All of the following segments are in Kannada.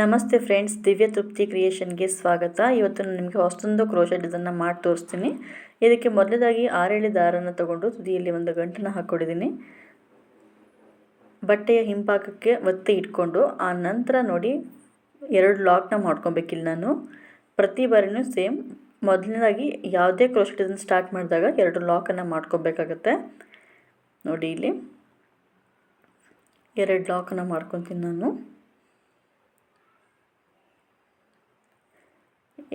ನಮಸ್ತೆ ಫ್ರೆಂಡ್ಸ್, ದಿವ್ಯ ತೃಪ್ತಿ ಕ್ರಿಯೇಷನ್ಗೆ ಸ್ವಾಗತ. ಇವತ್ತು ನಾನು ನಿಮಗೆ ಹೊಸದೊಂದು ಕ್ರೋಶೆಟ್ ಇದನ್ನು ಮಾಡಿ ತೋರಿಸ್ತೀನಿ. ಇದಕ್ಕೆ ಮೊದಲದಾಗಿ ಆರೇಳಿ ದಾರನ ತಗೊಂಡು ತುದಿಯಲ್ಲಿ ಒಂದು ಗಂಟನ್ನು ಹಾಕ್ಕೊಂಡಿದ್ದೀನಿ. ಬಟ್ಟೆಯ ಹಿಂಭಾಗಕ್ಕೆ ಒತ್ತಿ ಇಟ್ಕೊಂಡು, ಆ ನಂತರ ನೋಡಿ ಎರಡು ಲಾಕ್ನ ಮಾಡ್ಕೊಬೇಕಿಲ್ಲ ನಾನು. ಪ್ರತಿ ಬಾರಿನೂ ಸೇಮ್. ಮೊದಲನೇದಾಗಿ ಯಾವುದೇ ಕ್ರೋಶೆಟ್ ಇದನ್ನು ಸ್ಟಾರ್ಟ್ ಮಾಡಿದಾಗ ಎರಡು ಲಾಕನ್ನು ಮಾಡ್ಕೊಬೇಕಾಗತ್ತೆ. ನೋಡಿ ಇಲ್ಲಿ. ಎರಡು ಲಾಕನ್ನು ಮಾಡ್ಕೊತೀನಿ ನಾನು.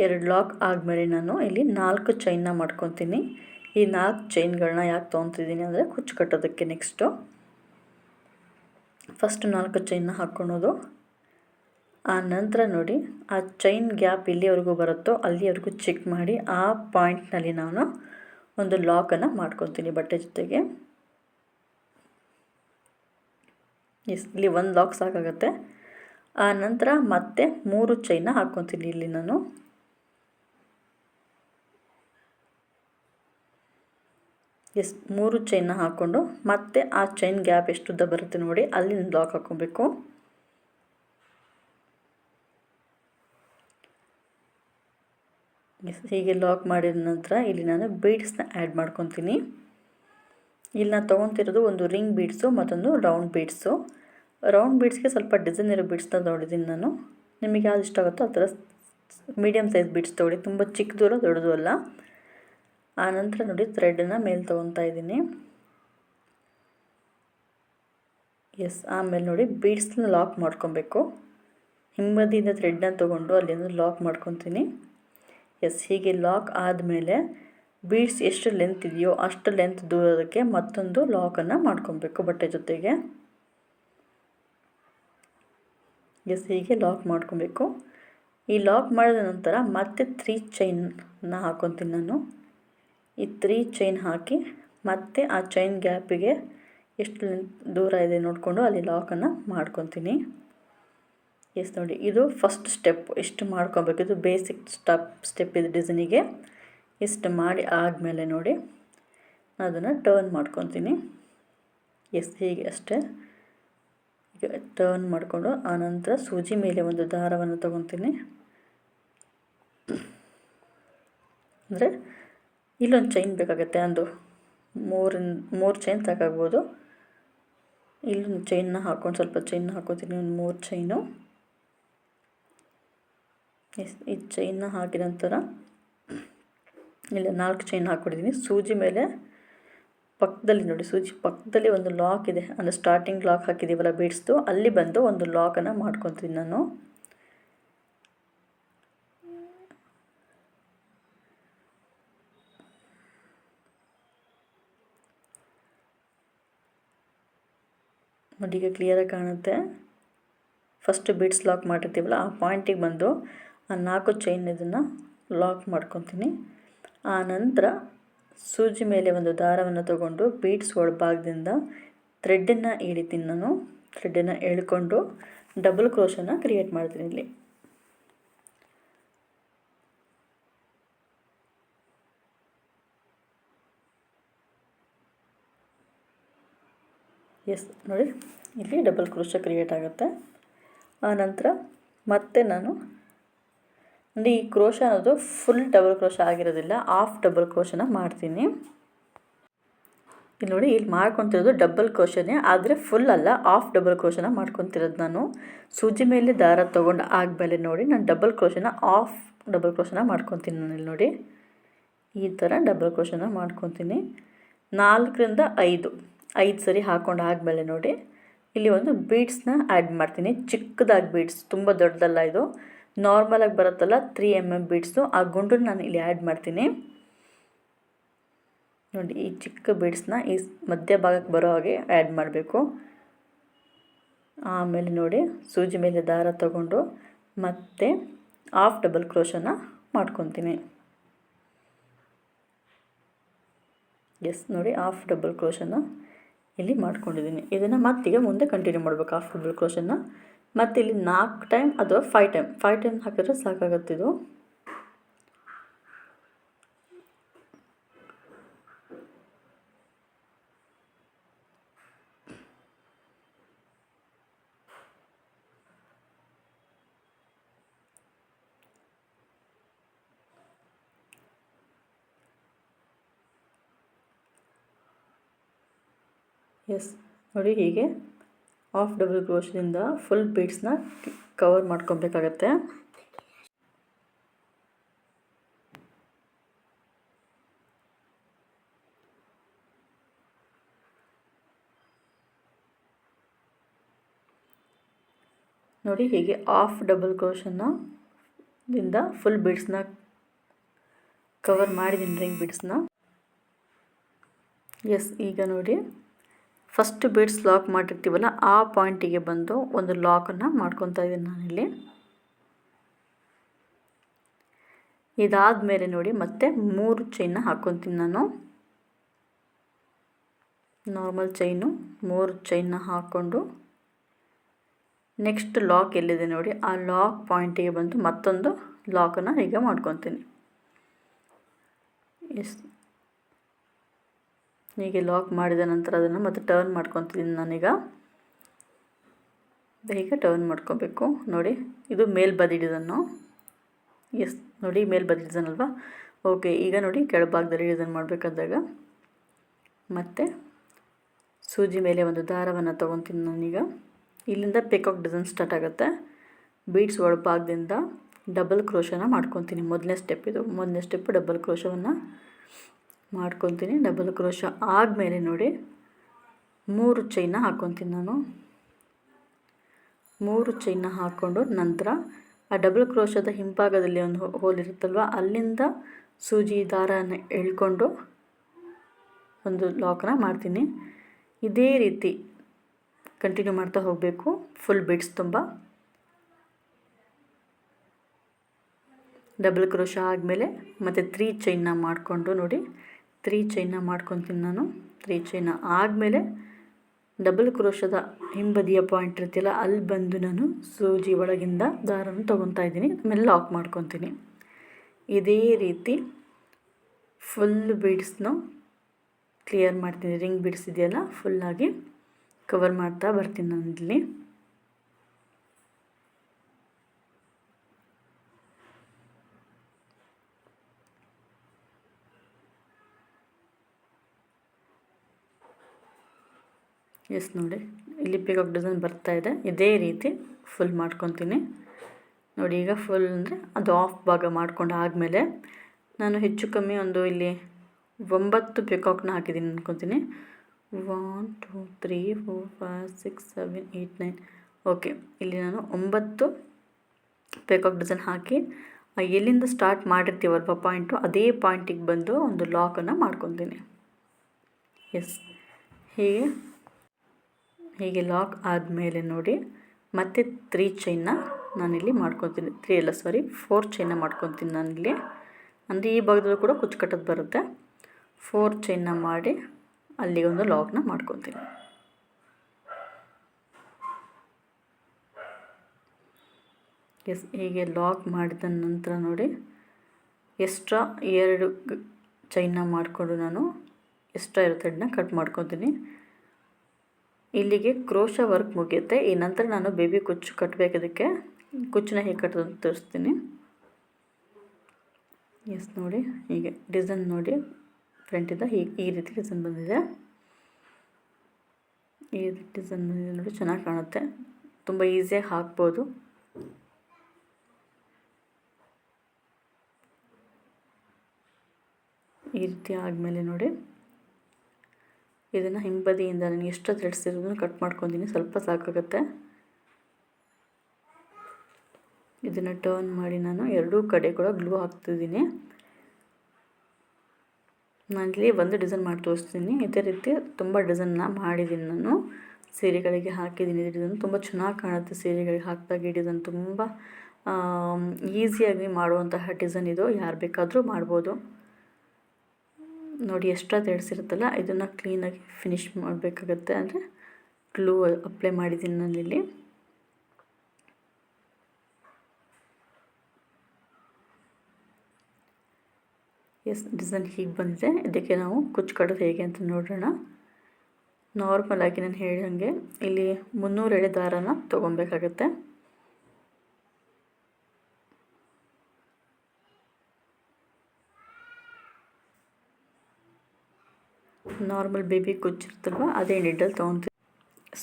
ಎರಡು ಲಾಕ್ ಆದಮೇಲೆ ನಾನು ಇಲ್ಲಿ ನಾಲ್ಕು ಚೈನ್ನ ಮಾಡ್ಕೊತೀನಿ. ಈ ನಾಲ್ಕು ಚೈನ್ಗಳನ್ನ ಯಾಕೆ ತೊಗೊತಿದ್ದೀನಿ ಅಂದರೆ ಕುಚ್ಚು ಕಟ್ಟೋದಕ್ಕೆ ನೆಕ್ಸ್ಟು ಫಸ್ಟ್ ನಾಲ್ಕು ಚೈನ್ನ ಹಾಕ್ಕೊಳೋದು. ಆ ನಂತರ ನೋಡಿ, ಆ ಚೈನ್ ಗ್ಯಾಪ್ ಎಲ್ಲಿವರೆಗೂ ಬರುತ್ತೋ ಅಲ್ಲಿವರೆಗೂ ಚೆಕ್ ಮಾಡಿ, ಆ ಪಾಯಿಂಟ್ನಲ್ಲಿ ನಾನು ಒಂದು ಲಾಕನ್ನು ಮಾಡ್ಕೊತೀನಿ ಬಟ್ಟೆ ಜೊತೆಗೆ. ಎಸ್ ಇಲ್ಲಿ ಒಂದು ಲಾಕ್ ಸಾಕಾಗುತ್ತೆ. ಆ ನಂತರ ಮತ್ತೆ ಮೂರು ಚೈನ್ನ ಹಾಕ್ಕೊತೀನಿ ಇಲ್ಲಿ ನಾನು. ಎಸ್, ಮೂರು ಚೈನ್ನ ಹಾಕ್ಕೊಂಡು ಮತ್ತೆ ಆ ಚೈನ್ ಗ್ಯಾಪ್ ಎಷ್ಟು ಉದ್ದ ಬರುತ್ತೆ ನೋಡಿ ಅಲ್ಲಿ ಬ್ಲಾಕ್ ಹಾಕ್ಕೊಬೇಕು. ಎಸ್, ಹೀಗೆ ಲಾಕ್ ಮಾಡಿದ ನಂತರ ಇಲ್ಲಿ ನಾನು ಬೀಡ್ಸ್ನ ಆ್ಯಡ್ ಮಾಡ್ಕೊತೀನಿ. ಇಲ್ಲಿ ನಾನು ತೊಗೊತಿರೋದು ಒಂದು ರಿಂಗ್ ಬೀಡ್ಸು ಮತ್ತೊಂದು ರೌಂಡ್ ಬೀಡ್ಸು ರೌಂಡ್ ಬೀಡ್ಸ್ಗೆ ಸ್ವಲ್ಪ ಡಿಸೈನ್ ಇರೋ ಬೀಡ್ಸ್ನ ತೊಗೊಂಡಿದ್ದೀನಿ ನಾನು. ನಿಮಗೆ ಯಾವ್ದು ಇಷ್ಟ ಆಗುತ್ತೋ ಆ ಥರ ಮೀಡಿಯಮ್ ಸೈಜ್ ಬೀಡ್ಸ್ ತೊಗೊಳ್ಳಿ. ತುಂಬ ಚಿಕ್ಕದು ಅಲ್ಲ, ದೊಡ್ಡದು ಅಲ್ಲ. ಆನಂತರ ನೋಡಿ ಥ್ರೆಡ್ನ ಮೇಲೆ ತೊಗೊತಾ ಇದ್ದೀನಿ. ಎಸ್ ಆಮೇಲೆ ನೋಡಿ ಬೀಡ್ಸ್ನ ಲಾಕ್ ಮಾಡ್ಕೊಬೇಕು. ಹಿಂಬದಿಯಿಂದ ಥ್ರೆಡ್ನ ತೊಗೊಂಡು ಅಲ್ಲಿಂದ ಲಾಕ್ ಮಾಡ್ಕೊತೀನಿ. ಎಸ್ ಹೀಗೆ ಲಾಕ್ ಆದಮೇಲೆ ಬೀಡ್ಸ್ ಎಷ್ಟು ಲೆಂತ್ ಇದೆಯೋ ಅಷ್ಟು ಲೆಂತ್ ದೂರೋದಕ್ಕೆ ಮತ್ತೊಂದು ಲಾಕನ್ನು ಮಾಡ್ಕೊಬೇಕು ಬಟ್ಟೆ ಜೊತೆಗೆ. ಎಸ್ ಹೀಗೆ ಲಾಕ್ ಮಾಡ್ಕೊಬೇಕು. ಈ ಲಾಕ್ ಮಾಡಿದ ನಂತರ ಮತ್ತೆ ತ್ರೀ ಚೈನ್ನ ಹಾಕೊತೀನಿ ನಾನು. ಈ ತ್ರೀ ಚೈನ್ ಹಾಕಿ ಮತ್ತೆ ಆ ಚೈನ್ ಗ್ಯಾಪಿಗೆ ಎಷ್ಟು ದೂರ ಇದೆ ನೋಡಿಕೊಂಡು ಅಲ್ಲಿ ಲಾಕನ್ನು ಮಾಡ್ಕೊತೀನಿ. ಎಸ್ ನೋಡಿ, ಇದು ಫಸ್ಟ್ ಸ್ಟೆಪ್ ಇಷ್ಟು ಮಾಡ್ಕೊಬೇಕು? ಇದು ಬೇಸಿಕ್ ಸ್ಟೆಪ್ ಸ್ಟೆಪ್ ಇದು ಡಿಸೈನಿಗೆ ಇಷ್ಟು ಮಾಡಿ ಆದಮೇಲೆ ನೋಡಿ ಅದನ್ನು ಟರ್ನ್ ಮಾಡ್ಕೊತೀನಿ. ಎಸ್, ಹೀಗೆ ಅಷ್ಟೇ. ಈಗ ಟರ್ನ್ ಮಾಡಿಕೊಂಡು ಆನಂತರ ಸೂಜಿ ಮೇಲೆ ಒಂದು ದಾರವನ್ನು ತೊಗೊತೀನಿ. ಅಂದರೆ ಇಲ್ಲೊಂದು ಚೈನ್ ಬೇಕಾಗುತ್ತೆ ಒಂದು ಮೂರು ಮೂರು ಚೈನ್ ಸಾಕಾಗ್ಬೋದು ಇಲ್ಲೊಂದು ಚೈನ್ನ ಹಾಕ್ಕೊಂಡು ಸ್ವಲ್ಪ ಚೈನ್ ಹಾಕೋತೀನಿ, ಒಂದು ಮೂರು ಚೈನು ಎಸ್, ಈ ಚೈನ್ನ ಹಾಕಿದ ನಂತರ ಇಲ್ಲ, ನಾಲ್ಕು ಚೈನ್ ಹಾಕ್ಕೊಟ್ಟಿದ್ದೀನಿ ಸೂಜಿ ಮೇಲೆ ಪಕ್ಕದಲ್ಲಿ ನೋಡಿ, ಸೂಜಿ ಪಕ್ಕದಲ್ಲಿ ಒಂದು ಲಾಕ್ ಇದೆ. ಅಂದರೆ ಸ್ಟಾರ್ಟಿಂಗ್ ಲಾಕ್ ಹಾಕಿದ್ದೀವಲ್ಲ ಬೀಡ್ಸ್ದು ಅಲ್ಲಿ ಬಂದು ಒಂದು ಲಾಕನ್ನು ಮಾಡ್ಕೊತೀನಿ ನಾನು. ನೋಡಿ ಈಗ ಕ್ಲಿಯರಾಗಿ ಕಾಣುತ್ತೆ. ಫಸ್ಟ್ ಬೀಡ್ಸ್ ಲಾಕ್ ಮಾಡಿರ್ತೀವಲ್ಲ, ಆ ಪಾಯಿಂಟಿಗೆ ಬಂದು ಆ ನಾಲ್ಕು ಚೈನ್ ಇದನ್ನು ಲಾಕ್ ಮಾಡ್ಕೊತೀನಿ. ಆ ನಂತರ ಸೂಜಿ ಮೇಲೆ ಒಂದು ದಾರವನ್ನು ತಗೊಂಡು ಬೀಡ್ಸ್ ಒಳಭಾಗದಿಂದ ಥ್ರೆಡ್ಡನ್ನು ಎಳಿತೀನಿ ನಾನು. ಥ್ರೆಡ್ಡನ್ನು ಎಳ್ಕೊಂಡು ಡಬಲ್ ಕ್ರೋಶನ್ನು ಕ್ರಿಯೇಟ್ ಮಾಡ್ತೀನಿ ಇಲ್ಲಿ. ಎಸ್, ನೋಡಿ. ಇಲ್ಲಿ ಡಬಲ್ ಕ್ರೋಶ ಕ್ರಿಯೇಟ್ ಆಗುತ್ತೆ. ಆನಂತರ ಮತ್ತೆ ನಾನು, ಅಂದರೆ ಈ ಕ್ರೋಶ ಅನ್ನೋದು ಫುಲ್ ಡಬಲ್ ಕ್ರೋಶ ಆಗಿರೋದಿಲ್ಲ ಆಫ್ ಡಬಲ್ ಕ್ರೋಶನ ಮಾಡ್ತೀನಿ. ಇಲ್ಲಿ ನೋಡಿ, ಇಲ್ಲಿ ಮಾಡ್ಕೊತಿರೋದು ಡಬಲ್ ಕ್ರೋಶನೇ, ಆದರೆ ಫುಲ್ ಅಲ್ಲ ಆಫ್ ಡಬಲ್ ಕ್ರೋಶನ ಮಾಡ್ಕೊತಿರೋದು ನಾನು. ಸೂಜಿ ಮೇಲೆ ದಾರ ತೊಗೊಂಡು ಆದಮೇಲೆ ನೋಡಿ, ನಾನು ಡಬಲ್ ಕ್ರೋಶನ ಆಫ್ ಡಬಲ್ ಕ್ರೋಶನ ಮಾಡ್ಕೊತೀನಿ ನಾನು ಇಲ್ಲಿ ನೋಡಿ. ಈ ಥರ ಡಬಲ್ ಕ್ರೋಶನ ಮಾಡ್ಕೊತೀನಿ. ನಾಲ್ಕರಿಂದ ಐದು. ಐದು ಸರಿ ಹಾಕ್ಕೊಂಡು ಆದಮೇಲೆ ನೋಡಿ, ಇಲ್ಲಿ ಒಂದು ಬೀಡ್ಸ್ನ ಆ್ಯಡ್ ಮಾಡ್ತೀನಿ. ಚಿಕ್ಕದಾಗಿ ಬೀಡ್ಸ್ ತುಂಬ ದೊಡ್ಡದಲ್ಲ ಇದು. ನಾರ್ಮಲಾಗಿ ಬರುತ್ತಲ್ಲ ತ್ರೀ ಎಂ ಎಂ ಬೀಡ್ಸು ಆ ಗುಂಡನ್ನು ನಾನು ಇಲ್ಲಿ ಆ್ಯಡ್ ಮಾಡ್ತೀನಿ. ನೋಡಿ, ಈ ಚಿಕ್ಕ ಬೀಡ್ಸ್ನ ಈ ಮಧ್ಯ ಭಾಗಕ್ಕೆ ಬರೋ ಹಾಗೆ ಆ್ಯಡ್ ಮಾಡಬೇಕು. ಆಮೇಲೆ ನೋಡಿ, ಸೂಜಿ ಮೇಲೆ ದಾರ ತಗೊಂಡು ಮತ್ತೆ ಆಫ್ ಡಬಲ್ ಕ್ರೋಶನ ಮಾಡ್ಕೊತೀನಿ. ಎಸ್ ನೋಡಿ ಆಫ್ ಡಬಲ್ ಕ್ರೋಶನ ಇಲ್ಲಿ ಮಾಡ್ಕೊಂಡಿದ್ದೀನಿ. ಇದನ್ನು ಮತ್ತೀಗ ಮುಂದೆ ಕಂಟಿನ್ಯೂ ಮಾಡಬೇಕು ಆಫ್ ಡಬಲ್ ಕ್ರೋಷನ್ನ ಮತ್ತು ಇಲ್ಲಿ ನಾಲ್ಕು ಟೈಮ್ ಅಥವಾ ಫೈವ್ ಟೈಮ್ ಫೈವ್ ಟೈಮ್ ಹಾಕಿದ್ರೆ ಸಾಕಾಗತ್ತೆ ಎಸ್ ನೋಡಿ ಹೀಗೆ ಆಫ್ ಡಬಲ್ ಕ್ರೋಶದಿಂದ ಫುಲ್ ಬೀಡ್ಸ್ನ ಕವರ್ ಮಾಡ್ಕೊಬೇಕಾಗತ್ತೆ. ನೋಡಿ ಹೀಗೆ ಆಫ್ ಡಬಲ್ ಕ್ರೋಶನ್ನ ದಿಂದ ಫುಲ್ ಬೀಡ್ಸ್ನ ಕವರ್ ಮಾಡಿದ್ದೀನಿ ರಿಂಗ್ ಬೀಡ್ಸ್ನ ಎಸ್ ಈಗ ನೋಡಿ. ಫಸ್ಟ್ ಬೀಡ್ಸ್ ಲಾಕ್ ಮಾಡಿರ್ತೀವಲ್ಲ, ಆ ಪಾಯಿಂಟಿಗೆ ಬಂದು ಒಂದು ಲಾಕನ್ನು ಮಾಡ್ಕೊತಾ ಇದ್ದೀನಿ ನಾನಿಲ್ಲಿ. ಇದಾದ ಮೇಲೆ ನೋಡಿ, ಮತ್ತೆ ಮೂರು ಚೈನ್ನ ಹಾಕ್ಕೊತೀನಿ ನಾನು. ನಾರ್ಮಲ್ ಚೈನು ಮೂರು ಚೈನ್ನ ಹಾಕ್ಕೊಂಡು ನೆಕ್ಸ್ಟ್ ಲಾಕ್ ಎಲ್ಲಿದೆ ನೋಡಿ, ಆ ಲಾಕ್ ಪಾಯಿಂಟಿಗೆ ಬಂದು ಮತ್ತೊಂದು ಲಾಕನ್ನು ಹೀಗೆ ಮಾಡ್ಕೊತೀನಿ. ಎಸ್ ಹೀಗೆ ಲಾಕ್ ಮಾಡಿದ ನಂತರ ಅದನ್ನು ಮತ್ತೆ ಟರ್ನ್ ಮಾಡ್ಕೊತೀನಿ ನಾನೀಗ. ಹೀಗೆ ಟರ್ನ್ ಮಾಡ್ಕೊಬೇಕು. ನೋಡಿ, ಇದು ಮೇಲ್ ಬದಿ ಎಸ್ ನೋಡಿ, ಮೇಲ್ ಬದಿ ಓಕೆ ಈಗ ನೋಡಿ, ಕೆಳಭಾಗದಲ್ಲಿ ಡಿಸೈನ್ ಮಾಡಬೇಕಾದಾಗ. ಮತ್ತು ಸೂಜಿ ಮೇಲೆ ಒಂದು ದಾರವನ್ನು ತೊಗೊತೀನಿ ನಾನೀಗ. ಇಲ್ಲಿಂದ ಪಿಕಾಕ್ ಡಿಸೈನ್ ಸ್ಟಾರ್ಟ್ ಆಗುತ್ತೆ. ಬೀಡ್ಸ್ ಒಳಭಾಗದಿಂದ ಡಬಲ್ ಕ್ರೋಶನ ಮಾಡ್ಕೊತೀನಿ. ಮೊದಲನೇ ಸ್ಟೆಪ್ ಇದು. ಮೊದಲನೇ ಸ್ಟೆಪ್ ಡಬಲ್ ಕ್ರೋಶವನ್ನು ಮಾಡ್ಕೊತೀನಿ. ಡಬಲ್ ಕ್ರೋಶ ಆದಮೇಲೆ ನೋಡಿ, ಮೂರು ಚೈನ ಹಾಕ್ಕೊತೀನಿ ನಾನು. ಮೂರು ಚೈನ ಹಾಕ್ಕೊಂಡು ನಂತರ ಆ ಡಬಲ್ ಕ್ರೋಶದ ಹಿಂಭಾಗದಲ್ಲಿ ಒಂದು ಹೋಲ್ ಇರುತ್ತಲ್ವ, ಅಲ್ಲಿಂದ ಸೂಜಿ ದಾರನ ಎಳ್ಕೊಂಡು ಒಂದು ಲಾಕ್ನ ಮಾಡ್ತೀನಿ. ಇದೇ ರೀತಿ ಕಂಟಿನ್ಯೂ ಮಾಡ್ತಾ ಹೋಗಬೇಕು. ಫುಲ್ ಬಿಡ್ಸ್ ತುಂಬ. ಡಬಲ್ ಕ್ರೋಶ ಆದಮೇಲೆ ಮತ್ತು ತ್ರೀ ಚೈನ್ನ ಮಾಡಿಕೊಂಡು ನೋಡಿ ತ್ರೀ ಚೈನ್ನ ಮಾಡ್ಕೊತೀನಿ ನಾನು. ತ್ರೀ ಚೈನ ಆದಮೇಲೆ ಡಬಲ್ ಕ್ರೋಶದ ಹಿಂಬದಿಯ ಪಾಯಿಂಟ್ ಇರ್ತಿಲ್ಲ ಅಲ್ಲಿ ಬಂದು ನಾನು ಸೂಜಿ ಒಳಗಿಂದ ದಾರನ ತೊಗೊತಾ ಇದ್ದೀನಿ. ಆಮೇಲೆ ಲಾಕ್ ಮಾಡ್ಕೊತೀನಿ. ಇದೇ ರೀತಿ ಫುಲ್ ಬೀಡ್ಸ್ನು ಕ್ಲಿಯರ್ ಮಾಡ್ತೀನಿ. ರಿಂಗ್ ಬೀಡ್ಸ್ ಇದೆಯಲ್ಲ ಫುಲ್ಲಾಗಿ ಕವರ್ ಮಾಡ್ತಾ ಬರ್ತೀನಿ ನಾನು ಇಲ್ಲಿ ಎಸ್ ನೋಡಿ ಇಲ್ಲಿ ಪಿಕಾಕ್ ಡಿಸೈನ್ ಬರ್ತಾ ಇದೆ. ಇದೇ ರೀತಿ ಫುಲ್ ಮಾಡ್ಕೊತೀನಿ. ನೋಡಿ, ಈಗ ಫುಲ್ ಅಂದರೆ ಅದು ಆಫ್ ಭಾಗ ಮಾಡ್ಕೊಂಡು ಆದಮೇಲೆ ನಾನು ಹೆಚ್ಚು ಕಮ್ಮಿ ಒಂದು ಇಲ್ಲಿ ಒಂಬತ್ತು ಪಿಕಾಕ್ನ ಹಾಕಿದ್ದೀನಿ ಅಂದ್ಕೊತೀನಿ one two three four five six seven eight nine okay ಇಲ್ಲಿ ನಾನು ಒಂಬತ್ತು ಪಿಕಾಕ್ ಡಿಸೈನ್ ಹಾಕಿ ಎಲ್ಲಿಂದ ಸ್ಟಾರ್ಟ್ ಮಾಡಿರ್ತೀವಲ್ವ ಪಾಯಿಂಟು ಅದೇ ಪಾಯಿಂಟಿಗೆ ಬಂದು ಒಂದು ಲಾಕನ್ನು ಮಾಡ್ಕೊತೀನಿ. ಎಸ್ ಹೀಗೆ. ಹೀಗೆ ಲಾಕ್ ಆದಮೇಲೆ ನೋಡಿ ಮತ್ತೆ ತ್ರೀ ಚೈನ್ನ ನಾನಿಲ್ಲಿ ಮಾಡ್ಕೊತೀನಿ ತ್ರೀ ಅಲ್ಲ ಸಾರಿ ಫೋರ್ ಚೈನ್ನ ಮಾಡ್ಕೊತೀನಿ ನಾನಿಲ್ಲಿ. ಅಂದರೆ ಈ ಭಾಗದಲ್ಲೂ ಕೂಡ ಕುಚ್ಚು ಕಟ್ಟೋದು ಬರುತ್ತೆ ಫೋರ್ ಚೈನ್ನ ಮಾಡಿ ಅಲ್ಲಿಗೆ ಒಂದು ಲಾಕ್ನ ಮಾಡ್ಕೊತೀನಿ ಎಸ್ ಹೀಗೆ ಲಾಕ್ ಮಾಡಿದ ನಂತರ ನೋಡಿ ಎಕ್ಸ್ಟ್ರಾ ಎರಡು ಚೈನ್ನ ಮಾಡಿಕೊಂಡು ನಾನು ಎಕ್ಸ್ಟ್ರಾ ಇರೋ ಥ್ರೆಡ್ನ ಕಟ್ ಮಾಡ್ಕೊತೀನಿ ಇಲ್ಲಿಗೆ ಕ್ರೋಶ ವರ್ಕ್ ಮುಗಿಯುತ್ತೆ. ಈ ನಂತರ ನಾನು ಬೇಬಿ ಕುಚ್ಚು ಕಟ್ಟಬೇಕದಕ್ಕೆ ಕುಚ್ಚನ್ನ ಹೇಗೆ ಕಟ್ಟೋದು ತೋರಿಸ್ತೀನಿ. ಎಸ್ ನೋಡಿ. ಹೀಗೆ ಡಿಸೈನ್ ನೋಡಿ. ಫ್ರಂಟಿಂದ ಹೀಗೆ ಈ ರೀತಿ ಡಿಸೈನ್ ಬಂದಿದೆ. ಈ ರೀತಿ ಡಿಸೈನ್ ಬಂದಿದೆ ನೋಡಿ. ಚೆನ್ನಾಗಿ ಕಾಣುತ್ತೆ. ತುಂಬ ಈಸಿಯಾಗಿ ಹಾಕ್ಬೋದು. ಈ ರೀತಿ ಆದಮೇಲೆ ನೋಡಿ. ಇದನ್ನು ಹಿಂಬದಿಯಿಂದ ನನಗೆ ಎಷ್ಟು ಥ್ರೆಡ್ಸ್ ಇರೋದನ್ನು ಕಟ್ ಮಾಡ್ಕೊತೀನಿ, ಸ್ವಲ್ಪ ಸಾಕಾಗುತ್ತೆ. ಇದನ್ನು ಟರ್ನ್ ಮಾಡಿ ನಾನು ಎರಡೂ ಕಡೆ ಕೂಡ ಗ್ಲೂ ಹಾಕ್ತಿದ್ದೀನಿ. ನಾನಿಲ್ಲಿ ಒಂದು ಡಿಸೈನ್ ಮಾಡಿ ತೋರಿಸ್ತೀನಿ. ಇದೇ ರೀತಿ ತುಂಬ ಡಿಸೈನ್ನ ಮಾಡಿದ್ದೀನಿ ನಾನು. ಸೀರೆಗಳಿಗೆ ಹಾಕಿದ್ದೀನಿ ಡಿಸೈನ್ ತುಂಬ ಚೆನ್ನಾಗಿ ಕಾಣುತ್ತೆ ಸೀರೆಗಳಿಗೆ ಹಾಕಿದಾಗ. ಡಿಸೈನ್ ತುಂಬ ಈಸಿಯಾಗಿ ಮಾಡುವಂತಹ ಡಿಸೈನ್ ಇದು. ಯಾರು ಬೇಕಾದರೂ ಮಾಡ್ಬೋದು. ನೋಡಿ ಎಕ್ಸ್ಟ್ರಾ ತೆಡ್ಸಿರುತ್ತಲ್ಲ ಇದನ್ನು ಕ್ಲೀನಾಗಿ ಫಿನಿಶ್ ಮಾಡಬೇಕಾಗತ್ತೆ. ಅಂದರೆ ಗ್ಲೂ ಅಪ್ಲೈ ಮಾಡಿದ್ದೀನಿ ನಾನಿಲ್ಲಿ. ಎಸ್ ಡಿಸೈನ್ ಹೀಗೆ ಬಂದಿದೆ. ಇದಕ್ಕೆ ನಾವು ಕುಚ್ಚು ಕಡೋದು ಹೇಗೆ ಅಂತ ನೋಡೋಣ. ನಾರ್ಮಲ್ ಆಗಿ ನಾನು ಹೇಳಿದಂಗೆ, ಇಲ್ಲಿ ಮುನ್ನೂರು ಎಳೆ ದಾರನ ತೊಗೊಬೇಕಾಗತ್ತೆ. ನಾರ್ಮಲ್ ಬೇಬಿ ಕುಚ್ಚಿರ್ತಲ್ವ, ಅದೇ ನೀಡಲ್ ತೊಗೊತೀನಿ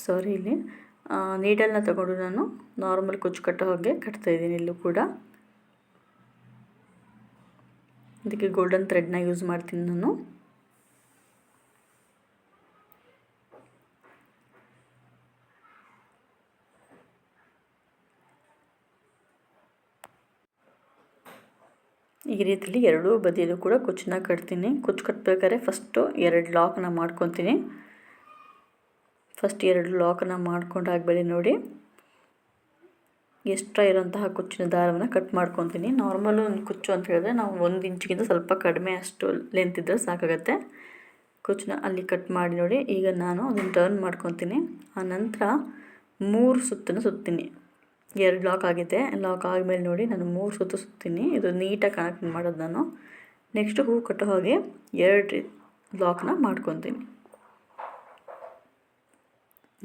ಸಾರಿ ಇಲ್ಲಿ. ನೀಡಲ್ನ ತಗೊಂಡು ನಾನು ನಾರ್ಮಲ್ ಕುಚ್ಚು ಕಟ್ಟೋ ಹಾಗೆ ಕಟ್ತಾಯಿದ್ದೀನಿ ಇಲ್ಲೂ ಕೂಡ. ಅದಕ್ಕೆ ಗೋಲ್ಡನ್ ಥ್ರೆಡ್ನ ಯೂಸ್ ಮಾಡ್ತೀನಿ ನಾನು. ಈ ರೀತಿಯಲ್ಲಿ ಎರಡೂ ಬದಿಯಲ್ಲೂ ಕೂಡ ಕುಚ್ಚನ್ನ ಕಟ್ತೀನಿ. ಕುಚ್ಚು ಕಟ್ಟಬೇಕಾದ್ರೆ ಫಸ್ಟು ಎರಡು ಲಾಕ್ನ ಮಾಡ್ಕೊತೀನಿ. ಫಸ್ಟ್ ಎರಡು ಲಾಕನ್ನು ಮಾಡ್ಕೊಂಡಾಗಬೇಡಿ ನೋಡಿ, ಎಕ್ಸ್ಟ್ರಾ ಇರೋಂತಹ ಕುಚ್ಚಿನ ದಾರವನ್ನು ಕಟ್ ಮಾಡ್ಕೊತೀನಿ. ನಾರ್ಮಲ್ ಒಂದು ಕುಚ್ಚು ಅಂತ ಹೇಳಿದ್ರೆ ನಾವು ಒಂದು ಇಂಚಿಗಿಂತ ಸ್ವಲ್ಪ ಕಡಿಮೆ ಅಷ್ಟು ಲೆಂತ್ ಇದ್ದರೆ ಸಾಕಾಗತ್ತೆ. ಕುಚ್ಚನ್ನ ಅಲ್ಲಿ ಕಟ್ ಮಾಡಿ ನೋಡಿ, ಈಗ ನಾನು ಅದನ್ನು ಟರ್ನ್ ಮಾಡ್ಕೊತೀನಿ. ಆ ನಂತರ ಮೂರು ಸುತ್ತನ್ನು ಸುತ್ತೀನಿ. ಎರಡು ಲಾಕ್ ಆಗಿದೆ. ಲಾಕ್ ಆದಮೇಲೆ ನೋಡಿ ನಾನು ಮೂರು ಸುತ್ತು ಸುತ್ತೀನಿ. ಇದು ನೀಟಾಗಿ ಕನೆಕ್ಟ್ ಮಾಡೋದು ನಾನು. ನೆಕ್ಸ್ಟ್ ಹೂ ಕಟ್ಟೋ ಹಾಗೆ ಎರಡು ಲಾಕ್ನ ಮಾಡ್ಕೊತೀನಿ.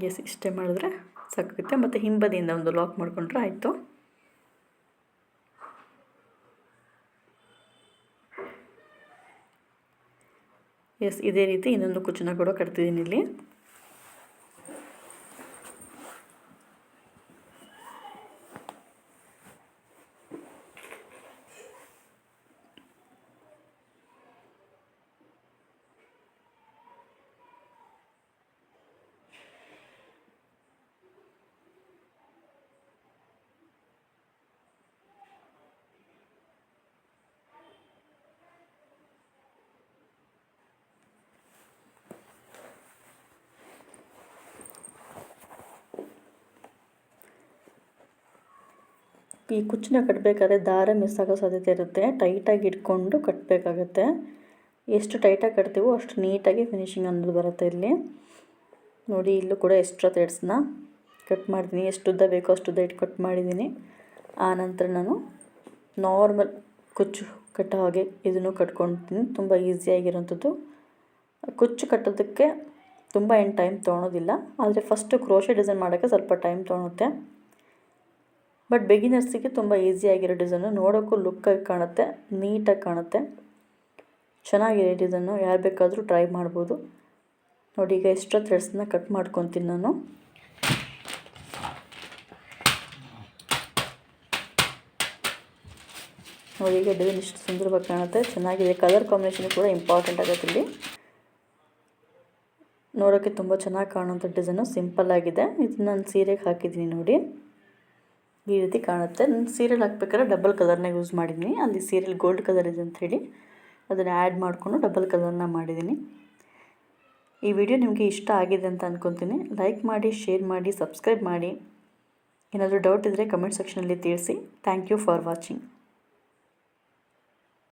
ಎಸ್ ಇಷ್ಟೇ ಮಾಡಿದ್ರೆ ಸಾಕಾಗುತ್ತೆ. ಮತ್ತು ಹಿಂಬದಿಯಿಂದ ಒಂದು ಲಾಕ್ ಮಾಡಿಕೊಂಡ್ರೆ ಆಯಿತು. ಎಸ್ ಇದೇ ರೀತಿ ಇನ್ನೊಂದು ಕುಚ್ಚನ್ನ ಕೂಡ ಕಟ್ತಿದ್ದೀನಿ ಇಲ್ಲಿ. ಈ ಕುಚ್ಚನ್ನ ಕಟ್ಟಬೇಕಾದ್ರೆ ದಾರ ಮಿಸ್ ಆಗೋ ಸಾಧ್ಯತೆ ಇರುತ್ತೆ. ಟೈಟಾಗಿ ಇಟ್ಕೊಂಡು ಕಟ್ಟಬೇಕಾಗತ್ತೆ ಎಷ್ಟು ಟೈಟಾಗಿ ಕಟ್ತೀವೋ ಅಷ್ಟು ನೀಟಾಗಿ ಫಿನಿಶಿಂಗ್ ಅನ್ನೋದು ಬರುತ್ತೆ ಇಲ್ಲಿ. ನೋಡಿ, ಇಲ್ಲೂ ಕೂಡ ಎಕ್ಸ್ಟ್ರಾ ಥ್ರೆಡ್ಸ್ನ ಕಟ್ ಮಾಡಿದ್ದೀನಿ. ಎಷ್ಟು ಉದ್ದ ಬೇಕೋ ಅಷ್ಟು ಉದ್ದ ಇಟ್ಟು ಕಟ್ ಮಾಡಿದ್ದೀನಿ. ಆನಂತರ ನಂತರ ನಾನು ನಾರ್ಮಲ್ ಕುಚ್ಚು ಕಟ್ಟೋ ಹಾಗೆ ಇದನ್ನು ಕಟ್ಕೊಳ್ತೀನಿ. ತುಂಬ ಈಸಿಯಾಗಿರೋಂಥದ್ದು ಕುಚ್ಚು ಕಟ್ಟೋದಕ್ಕೆ ತುಂಬ ಏನು ಟೈಮ್ ತೊಗೊಳೋದಿಲ್ಲ. ಆದರೆ ಫಸ್ಟು ಕ್ರೋಶೆ ಡಿಸೈನ್ ಮಾಡೋಕ್ಕೆ ಸ್ವಲ್ಪ ಟೈಮ್ ತೊಗೊಳುತ್ತೆ. ಬಟ್ ಬಿಗಿನರ್ಸಿಗೆ ತುಂಬ ಈಸಿಯಾಗಿರೋ ಡಿಸೈನು ನೋಡೋಕ್ಕೂ ಲುಕ್ಕಾಗಿ ಕಾಣುತ್ತೆ ನೀಟಾಗಿ ಕಾಣುತ್ತೆ. ಚೆನ್ನಾಗಿದೆ ಡಿಸೈನು ಯಾರು ಬೇಕಾದರೂ ಟ್ರೈ ಮಾಡ್ಬೋದು. ನೋಡಿ ಈಗ ಎಷ್ಟೋ ಥ್ರೆಡ್ಸ್ನ ಕಟ್ ಮಾಡ್ಕೊತೀನಿ ನಾನು. ನೋಡಿ ಈಗ ಡಿಸೈನ್ ಇಷ್ಟು ಸುಂದರವಾಗಿ ಕಾಣುತ್ತೆ, ಚೆನ್ನಾಗಿದೆ. ಕಲರ್ ಕಾಂಬಿನೇಷನ್ ಕೂಡ ಇಂಪಾರ್ಟೆಂಟ್ ಆಗುತ್ತೆ ಇಲ್ಲಿ. ನೋಡೋಕ್ಕೆ ತುಂಬ ಚೆನ್ನಾಗಿ ಕಾಣುವಂಥ ಡಿಸೈನು ಸಿಂಪಲ್ ಆಗಿದೆ. ಇದು ನಾನು ಸೀರೆಗೆ ಹಾಕಿದ್ದೀನಿ ನೋಡಿ. ಈ ರೀತಿ ಕಾಣುತ್ತೆ. ನಾನು ಸೀರಿಯಲ್ ಹಾಕ್ಬೇಕಾದ್ರೆ ಡಬಲ್ ಕಲರ್ನ ಯೂಸ್ ಮಾಡಿದ್ದೀನಿ. ಅಲ್ಲಿ ಸೀರಿಯಲ್ ಗೋಲ್ಡ್ ಕಲರ್ ಇದೆ ಅಂಥೇಳಿ ಅದನ್ನು ಆ್ಯಡ್ ಮಾಡಿಕೊಂಡು ಡಬಲ್ ಕಲರ್ನ ಮಾಡಿದ್ದೀನಿ. ಈ ವಿಡಿಯೋ ನಿಮಗೆ ಇಷ್ಟ ಆಗಿದೆ ಅಂತ ಅಂದ್ಕೊತೀನಿ ಲೈಕ್ ಮಾಡಿ, ಶೇರ್ ಮಾಡಿ, ಸಬ್ಸ್ಕ್ರೈಬ್ ಮಾಡಿ. ಏನಾದರೂ ಡೌಟ್ ಇದ್ದರೆ ಕಮೆಂಟ್ ಸೆಕ್ಷನಲ್ಲಿ ತಿಳಿಸಿ. Thank you for watching.